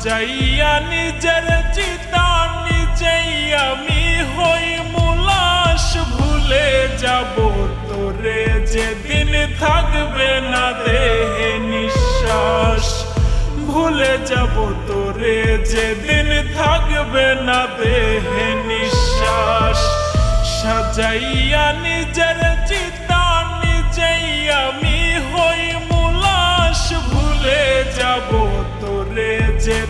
সাজাইয়া নিজের চিতা নিজেই আমি হই মুলাস, ভুলে যাব তোরে, যেদিন থাকবে না দেহে নিঃশ্বাস। ভুলে যাব তোরে, যেদিন থাকবে না দেহে নিঃশ্বাস। সাজাইয়া নিজের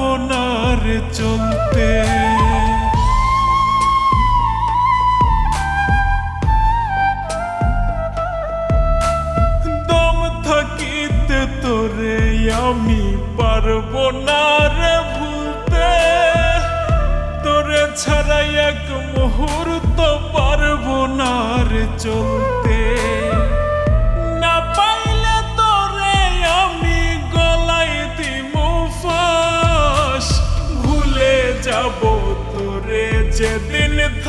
পারব না রে চলতে।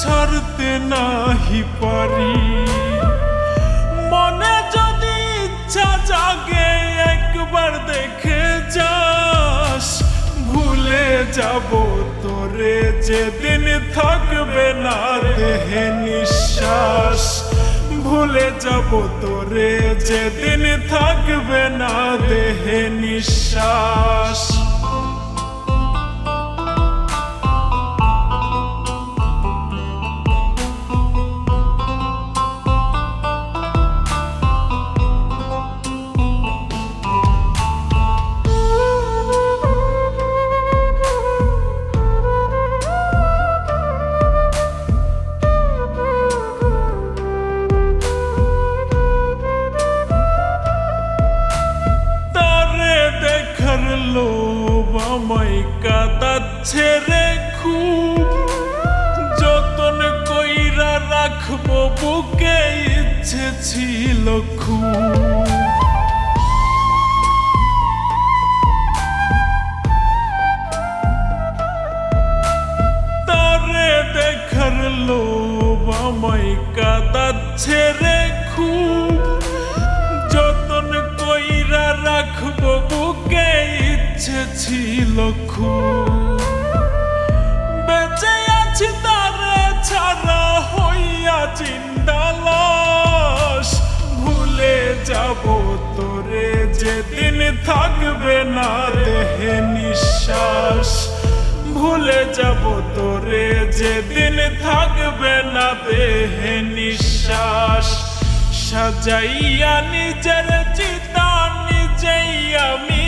ছাড়তে নাহি পারি। মনে যদি ইচ্ছা জাগে, একবার দেখে যাস। ভুলে যাব তোরে, যেদিন থাকবে না দেহে নিঃশ্বাস। ভুলে যাব তোরে, যেদিন থাকবে লোভ আমায় কাঁদাচ্ছে রে খুব যতন কইরা রাখব বুকে ইচ্ছে ছিল খুব তারে দেখার লোভ আমায় কাঁদাচ্ছে রে খুব ছিল খুব বেঁচে আছি তারে ছাড়া হইয়া চিন্তালাস ভুলে যাব তোরে, যেদিন থাকবে না দেহে নিঃশ্বাস। ভুলে যাব তোরে, যেদিন থাকবে না দেহে নিঃশ্বাস। সাজাইয়া নিজের চিতা নিজেই আমি